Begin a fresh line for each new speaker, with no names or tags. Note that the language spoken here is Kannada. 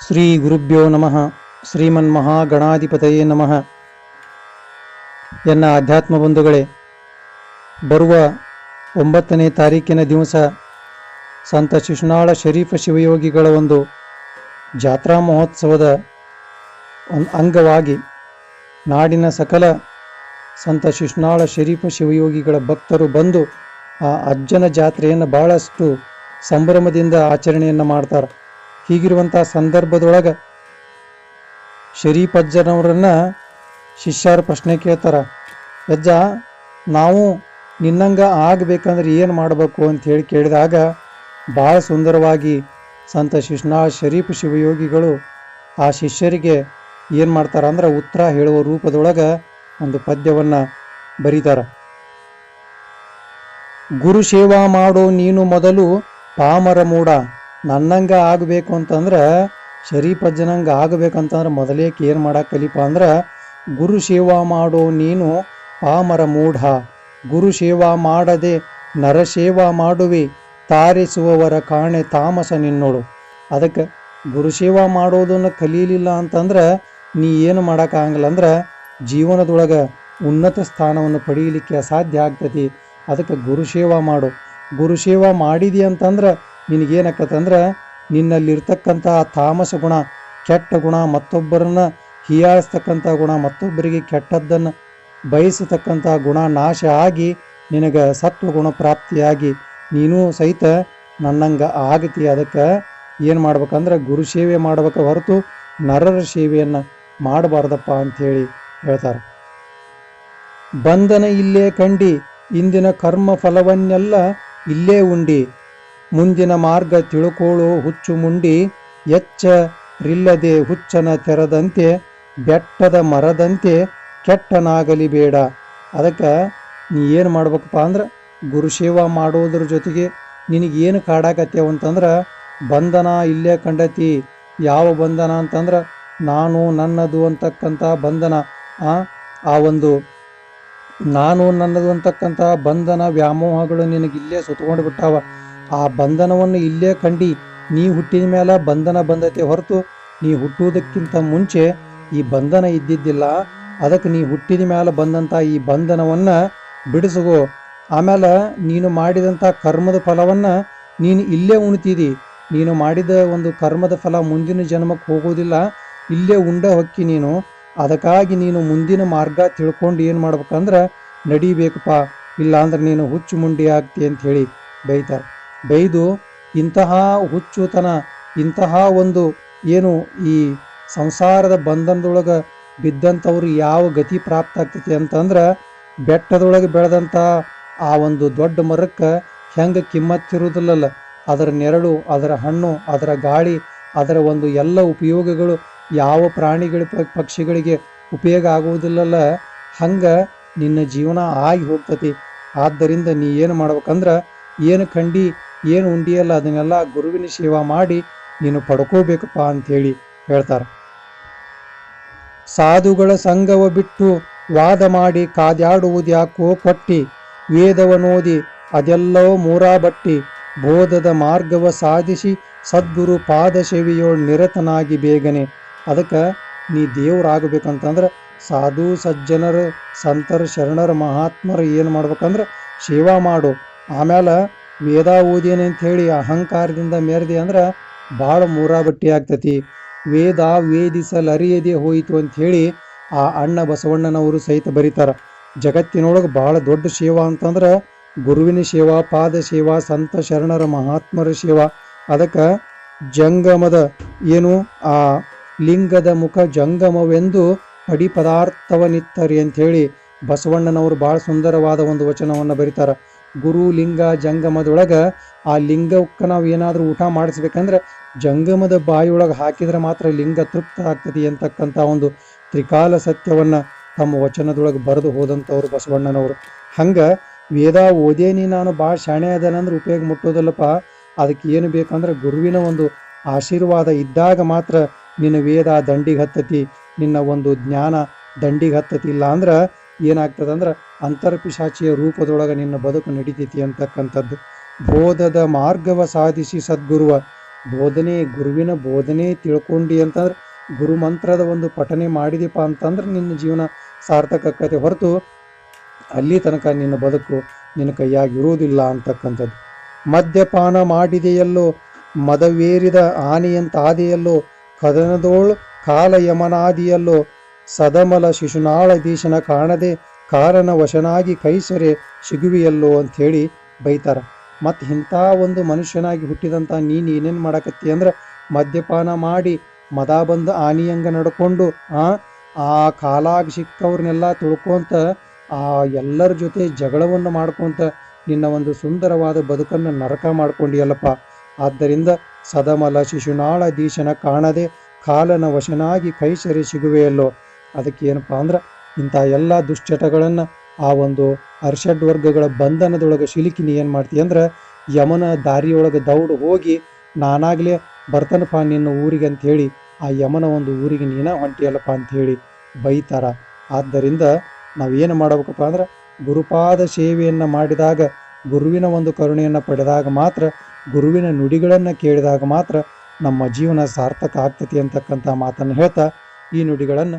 ಶ್ರೀ ಗುರುಭ್ಯೋ ನಮಃ. ಶ್ರೀಮನ್ ಮಹಾಗಣಾಧಿಪತಯೇ ನಮಃ. ಎನ್ನ ಆಧ್ಯಾತ್ಮ ಬಂಧುಗಳೇ, ಬರುವ ಒಂಬತ್ತನೇ ತಾರೀಕಿನ ದಿವಸ ಸಂತ ಶಿಶುನಾಳ ಶರೀಫ ಶಿವಯೋಗಿಗಳ ಒಂದು ಜಾತ್ರಾ ಮಹೋತ್ಸವದ ಅಂಗವಾಗಿ ನಾಡಿನ ಸಕಲ ಸಂತ ಶಿಶುನಾಳ ಶರೀಫ ಶಿವಯೋಗಿಗಳ ಭಕ್ತರು ಬಂದು ಆ ಅಜ್ಜನ ಜಾತ್ರೆಯನ್ನು ಭಾಳಷ್ಟು ಸಂಭ್ರಮದಿಂದ ಆಚರಣೆಯನ್ನು ಮಾಡ್ತಾರೆ. ಹೀಗಿರುವಂಥ ಸಂದರ್ಭದೊಳಗೆ ಶಿಷ್ಯರ ಶಿಷ್ಯರು ಪ್ರಶ್ನೆ ಕೇಳ್ತಾರೆ, ಅಜ್ಜ, ನಾವು ನಿನ್ನಂಗ ಆಗಬೇಕಂದ್ರೆ ಏನು ಮಾಡಬೇಕು? ಅಂತ ಹೇಳಿ ಕೇಳಿದಾಗ ಭಾಳ ಸುಂದರವಾಗಿ ಸಂತ ಶಿಷ್ಣಾ ಶರೀಫ್ ಶಿವಯೋಗಿಗಳು ಆ ಶಿಷ್ಯರಿಗೆ ಏನು ಮಾಡ್ತಾರ? ಅಂದ್ರೆ ಉತ್ತರ ಹೇಳುವ ರೂಪದೊಳಗೆ ಒಂದು ಪದ್ಯವನ್ನು ಬರೀತಾರ. ಗುರು ಸೇವಾ ಮಾಡೋ ನೀನು ಮೊದಲು ಪಾಮರ ಮೂಡ ನನ್ನಂಗ ಆಗಬೇಕು ಅಂತಂದ್ರೆ, ಶರೀಫ್ ಅಜ್ಜನಂಗ ಆಗಬೇಕಂತಂದ್ರೆ ಮೊದಲೇ ಏನು ಮಾಡಕ್ಕೆ ಕಲಿಪ ಅಂದ್ರೆ, ಗುರು ಸೇವಾ ಮಾಡೋ ನೀನು ಪಾಮರ ಮೂಢ. ಗುರು ಸೇವಾ ಮಾಡದೆ ನರಸೇವಾ ಮಾಡುವೆ, ತಾರಿಸುವವರ ಕಾಣೆ ತಾಮಸ ನಿನ್ನೋಡು. ಅದಕ್ಕೆ ಗುರು ಸೇವಾ ಮಾಡೋದನ್ನು ಕಲೀಲಿಲ್ಲ ಅಂತಂದ್ರೆ ನೀ ಏನು ಮಾಡೋಕ್ಕಾಗಲ್ಲ ಅಂದ್ರೆ, ಜೀವನದೊಳಗೆ ಉನ್ನತ ಸ್ಥಾನವನ್ನು ಪಡೀಲಿಕ್ಕೆ ಅಸಾಧ್ಯ ಆಗ್ತತಿ. ಅದಕ್ಕೆ ಗುರು ಸೇವಾ ಮಾಡು. ಗುರು ಸೇವಾ ಮಾಡಿದಿ ಅಂತಂದ್ರೆ ನಿನಗೇನಾಕತ್ತಂದ್ರೆ ನಿನ್ನಲ್ಲಿರ್ತಕ್ಕಂಥ ತಾಮಸ ಗುಣ, ಕೆಟ್ಟ ಗುಣ, ಮತ್ತೊಬ್ಬರನ್ನ ಹೀಯಾಳಿಸ್ತಕ್ಕಂಥ ಗುಣ, ಮತ್ತೊಬ್ಬರಿಗೆ ಕೆಟ್ಟದ್ದನ್ನು ಬಯಸತಕ್ಕಂಥ ಗುಣ ನಾಶ ಆಗಿ ನಿನಗೆ ಸತ್ವ ಗುಣ ಪ್ರಾಪ್ತಿಯಾಗಿ ನೀನು ಸಹಿತ ನನ್ನಂಗೆ ಆಗತಿ. ಅದಕ್ಕೆ ಏನು ಮಾಡ್ಬೇಕಂದ್ರೆ ಗುರು ಸೇವೆ ಮಾಡ್ಬೇಕು ಹೊರತು ನರರ ಸೇವೆಯನ್ನು ಮಾಡಬಾರ್ದಪ್ಪ ಅಂಥೇಳಿ ಹೇಳ್ತಾರೆ. ಬಂಧನ ಇಲ್ಲೇ ಕಂಡಿ, ಇಂದಿನ ಕರ್ಮ ಫಲವನ್ನೆಲ್ಲ ಇಲ್ಲೇ ಉಂಡಿ ಮುಂದಿನ ಮಾರ್ಗ ತಿಳ್ಕೋಳು, ಹುಚ್ಚು ಮುಂಡಿ, ಎಚ್ಚರಿಲ್ಲದೆ ಹುಚ್ಚನ ತೆರದಂತೆ, ಬೆಟ್ಟದ ಮರದಂತೆ ಕೆಟ್ಟನಾಗಲಿ ಬೇಡ. ಅದಕ್ಕೆ ನೀ ಏನು ಮಾಡ್ಬೇಕಪ್ಪ ಅಂದ್ರೆ ಗುರು ಸೇವಾ ಮಾಡೋದ್ರ ಜೊತೆಗೆ ನಿನಗೇನು ಕಾಡಾಕತ್ಯಾವ ಅಂತಂದ್ರೆ ಬಂಧನ ಇಲ್ಲೇ ಕಂಡತಿ. ಯಾವ ಬಂಧನ ಅಂತಂದ್ರೆ ನಾನು ನನ್ನದು ಅಂತಕ್ಕಂಥ ಬಂಧನ, ಆ ಒಂದು ನಾನು ನನ್ನದು ಅಂತಕ್ಕಂಥ ಬಂಧನ ವ್ಯಾಮೋಹಗಳು ನಿನಗಿಲ್ಲೇ ಸುತ್ತಕೊಂಡು ಬಿಟ್ಟಾವ. ಆ ಬಂಧನವನ್ನು ಇಲ್ಲೇ ಕಂಡು ನೀ ಹುಟ್ಟಿದ ಮೇಲೆ ಬಂಧನ ಬಂದತೆ ಹೊರತು ನೀ ಹುಟ್ಟುವುದಕ್ಕಿಂತ ಮುಂಚೆ ಈ ಬಂಧನ ಇದ್ದಿದ್ದಿಲ್ಲ. ಅದಕ್ಕೆ ನೀ ಹುಟ್ಟಿದ ಮೇಲೆ ಬಂದಂಥ ಈ ಬಂಧನವನ್ನು ಬಿಡಿಸುಗೋ. ಆಮೇಲೆ ನೀನು ಮಾಡಿದಂಥ ಕರ್ಮದ ಫಲವನ್ನು ನೀನು ಇಲ್ಲೇ ಉಣ್ತಿದಿ. ನೀನು ಮಾಡಿದ ಒಂದು ಕರ್ಮದ ಫಲ ಮುಂದಿನ ಜನ್ಮಕ್ಕೆ ಹೋಗೋದಿಲ್ಲ. ಇಲ್ಲೇ ಉಂಡ ಹೊಕ್ಕಿ ನೀನು. ಅದಕ್ಕಾಗಿ ನೀನು ಮುಂದಿನ ಮಾರ್ಗ ತಿಳ್ಕೊಂಡು ಏನು ಮಾಡ್ಬೇಕಂದ್ರೆ ನಡಿಬೇಕಪ್ಪ. ಇಲ್ಲಾಂದ್ರೆ ನೀನು ಹುಚ್ಚು ಮುಂಡಿ ಆಗ್ತಿ ಅಂತ ಹೇಳಿ ಬೈತಾರೆ. ಬೈದು ಇಂತಹ ಹುಚ್ಚುತನ, ಇಂತಹ ಒಂದು ಏನು ಈ ಸಂಸಾರದ ಬಂಧನದೊಳಗೆ ಬಿದ್ದಂಥವ್ರು ಯಾವ ಗತಿ ಪ್ರಾಪ್ತ ಆಗ್ತೈತಿ ಅಂತಂದ್ರೆ ಬೆಟ್ಟದೊಳಗೆ ಬೆಳೆದಂಥ ಆ ಒಂದು ದೊಡ್ಡ ಮರಕ್ಕೆ ಹೆಂಗೆ ಕಿಮ್ಮತ್ತಿರುವುದಿಲ್ಲಲ್ಲ ಅದರ ನೆರಳು, ಅದರ ಹಣ್ಣು, ಅದರ ಗಾಳಿ, ಅದರ ಒಂದು ಎಲ್ಲ ಉಪಯೋಗಗಳು ಯಾವ ಪ್ರಾಣಿಗಳ ಪಕ್ಷಿಗಳಿಗೆ ಉಪಯೋಗ ಆಗುವುದಿಲ್ಲಲ್ಲ. ಹಂಗೆ ನಿನ್ನ ಜೀವನ ಆಗಿ ಹೋಗ್ತತಿ. ಆದ್ದರಿಂದ ನೀ ಏನು ಮಾಡ್ಬೇಕಂದ್ರೆ, ಏನು ಕಂಡಿ ಏನು ಉಂಡಿಯಲ್ಲ, ಅದನ್ನೆಲ್ಲ ಗುರುವಿನ ಸೇವಾ ಮಾಡಿ ನೀನು ಪಡ್ಕೋಬೇಕಪ್ಪ ಅಂತೇಳಿ ಹೇಳ್ತಾರೆ. ಸಾಧುಗಳ ಸಂಗವ ಬಿಟ್ಟು ವಾದ ಮಾಡಿ ಕಾದ್ಯಾಡುವುದ್ಯಾಕೋ ಕೊಟ್ಟಿ ವೇದವನೋದಿ ಅದೆಲ್ಲವೂ ಮೂರಾ ಬಟ್ಟಿ. ಬೋಧದ ಮಾರ್ಗವ ಸಾಧಿಸಿ ಸದ್ಗುರು ಪಾದ ಸೇವೆಯೋಳ್ ನಿರತನಾಗಿ ಬೇಗನೆ. ಅದಕ್ಕೆ ನೀ ದೇವರಾಗಬೇಕಂತಂದ್ರೆ ಸಾಧು ಸಜ್ಜನರು, ಸಂತರ ಶರಣರ, ಮಹಾತ್ಮರು ಏನು ಮಾಡ್ಬೇಕಂದ್ರೆ ಸೇವಾ ಮಾಡು. ಆಮೇಲೆ ವೇದ ಓದೇನೆ ಅಂತ ಹೇಳಿ ಅಹಂಕಾರದಿಂದ ಮೆರೆದಿ ಅಂದ್ರೆ ಭಾಳ ಮೂರಾಬಟ್ಟಿ ಆಗ್ತತಿ. ವೇದ ವೇದಿಸಲರಿಯದೆ ಹೋಯಿತು ಅಂತ ಹೇಳಿ ಆ ಅಣ್ಣ ಬಸವಣ್ಣನವರು ಸಹಿತ ಬರೀತಾರ. ಜಗತ್ತಿನೊಳಗೆ ಭಾಳ ದೊಡ್ಡ ಸೇವಾ ಅಂತಂದ್ರೆ ಗುರುವಿನ ಸೇವಾ, ಪಾದ ಸೇವಾ, ಸಂತ ಶರಣರ ಮಹಾತ್ಮರ ಸೇವಾ. ಅದಕ್ಕೆ ಜಂಗಮದ ಏನು ಆ ಲಿಂಗದ ಮುಖ ಜಂಗಮವೆಂದು ಪಡಿ ಅಂತ ಅಂಥೇಳಿ ಬಸವಣ್ಣನವರು ಭಾಳ ಸುಂದರವಾದ ಒಂದು ವಚನವನ್ನು ಬರೀತಾರ. ಗುರು ಲಿಂಗ ಜಂಗಮದೊಳಗೆ ಆ ಲಿಂಗಕ್ಕೆ ನಾವು ಏನಾದರೂ ಊಟ ಮಾಡಿಸ್ಬೇಕಂದ್ರೆ ಜಂಗಮದ ಬಾಯಿಯೊಳಗೆ ಹಾಕಿದ್ರೆ ಮಾತ್ರ ಲಿಂಗ ತೃಪ್ತ ಆಗ್ತದೆ ಅಂತಕ್ಕಂಥ ಒಂದು ತ್ರಿಕಾಲ ಸತ್ಯವನ್ನು ತಮ್ಮ ವಚನದೊಳಗೆ ಬರೆದು ಹೋದಂಥವ್ರು ಬಸವಣ್ಣನವರು. ಹಂಗೆ ವೇದ ಓದೇನಿ ನಾನು ಭಾಳ ಶಾಣೆ ಅದನಂದ್ರೆ ಉಪಯೋಗ ಮುಟ್ಟೋದಲ್ಲಪ್ಪ. ಅದಕ್ಕೆ ಏನು ಬೇಕಂದ್ರೆ ಗುರುವಿನ ಒಂದು ಆಶೀರ್ವಾದ ಇದ್ದಾಗ ಮಾತ್ರ ನಿನ್ನ ವೇದ ದಂಡಿಗೆ ಹತ್ತತಿ, ನಿನ್ನ ಒಂದು ಜ್ಞಾನ ದಂಡಿಗೆ ಹತ್ತತಿ ಇಲ್ಲ ಅಂದ್ರೆ ಏನಾಗ್ತದಂದ್ರೆ ಅಂತರ್ಪಿಶಾಚಿಯ ರೂಪದೊಳಗೆ ನಿನ್ನ ಬದುಕು ನಡೀತೈತಿ ಅಂತಕ್ಕಂಥದ್ದು. ಬೋಧದ ಮಾರ್ಗವ ಸಾಧಿಸಿ ಸದ್ಗುರುವ. ಬೋಧನೆ, ಗುರುವಿನ ಬೋಧನೆ ತಿಳ್ಕೊಂಡಿ ಅಂತಂದ್ರೆ ಗುರು ಮಂತ್ರದ ಒಂದು ಪಠನೆ ಮಾಡಿದೀಪ ಅಂತಂದ್ರೆ ನಿನ್ನ ಜೀವನ ಸಾರ್ಥಕ ಆಕ್ಕತೆ ಹೊರತು ಅಲ್ಲಿ ತನಕ ನಿನ್ನ ಬದುಕು ನಿನ್ನ ಕೈಯಾಗಿರುವುದಿಲ್ಲ ಅಂತಕ್ಕಂಥದ್ದು. ಮದ್ಯಪಾನ ಮಾಡಿದೆಯಲ್ಲೋ, ಮದವೇರಿದ ಆನೆಯಂತಾದೆಯಲ್ಲೋ ಕದನದೋಳು ಕಾಲ ಯಮನಾದಿಯಲ್ಲೋ ಸದಮಲ ಶಿಶುನಾಳ ಶಿಶುನಾಳಧೀಶನ ಕಾಣದೆ ಕಾರಣ ವಶನಾಗಿ ಕೈಸರೆ ಸಿಗುವಿಯಲ್ಲೋ ಅಂಥೇಳಿ ಬೈತಾರ. ಮತ್ತು ಇಂಥ ಒಂದು ಮನುಷ್ಯನಾಗಿ ಹುಟ್ಟಿದಂಥ ನೀನು ಏನೇನು ಮಾಡಕತ್ತಿ ಅಂದ್ರೆ ಮದ್ಯಪಾನ ಮಾಡಿ ಮದ ಬಂದು ಆನಿಯಂಗ ನಡ್ಕೊಂಡು, ಆ ಆ ಕಾಲಾಗ ಸಿಕ್ಕವ್ರನ್ನೆಲ್ಲ ತುಳ್ಕೊಂತ, ಆ ಎಲ್ಲರ ಜೊತೆ ಜಗಳವನ್ನು ಮಾಡ್ಕೊಂತ ನಿನ್ನ ಒಂದು ಸುಂದರವಾದ ಬದುಕನ್ನು ನರಕ ಮಾಡ್ಕೊಂಡಿಯಲ್ಲಪ್ಪ. ಆದ್ದರಿಂದ ಸದಮಲ ಶಿಶುನಾಳ ದೀಶನ ಕಾಣದೆ ಕಾಲನ ವಶನಾಗಿ ಕೈಸರಿ ಸಿಗುವೆಯಲ್ಲೋ ಅದಕ್ಕೆ ಏನಪ್ಪ ಅಂದ್ರೆ ಇಂಥ ಎಲ್ಲ ದುಶ್ಚಟಗಳನ್ನು ಆ ಒಂದು ಅರ್ಷಡ್ ವರ್ಗಗಳ ಬಂಧನದೊಳಗೆ ಸಿಲುಕಿ ನೀ ಏನು ಮಾಡ್ತೀಯ ಅಂದ್ರೆ ಯಮನ ದಾರಿಯೊಳಗೆ ದೌಡು ಹೋಗಿ ನಾನಾಗಲೇ ಬರ್ತನಪ್ಪ ನಿನ್ನ ಊರಿಗೆ ಅಂಥೇಳಿ ಆ ಯಮನ ಒಂದು ಊರಿಗೆ ನೀನ ಹೊಂಟಿಯಲ್ಲಪ್ಪ ಅಂಥೇಳಿ ಬೈತಾರ. ಆದ್ದರಿಂದ ನಾವೇನು ಮಾಡಬೇಕಪ್ಪ ಅಂದ್ರೆ ಗುರುಪಾದ ಸೇವೆಯನ್ನು ಮಾಡಿದಾಗ ಗುರುವಿನ ಒಂದು ಕರುಣೆಯನ್ನು ಪಡೆದಾಗ ಮಾತ್ರ ಗುರುವಿನ ನುಡಿಗಳನ್ನು ಕೇಳಿದಾಗ ಮಾತ್ರ ನಮ್ಮ ಜೀವನ ಸಾರ್ಥಕ ಆಗ್ತತಿ ಅಂತಕ್ಕಂಥ ಮಾತನ್ನು ಹೇಳ್ತಾ ಈ ನುಡಿಗಳನ್ನು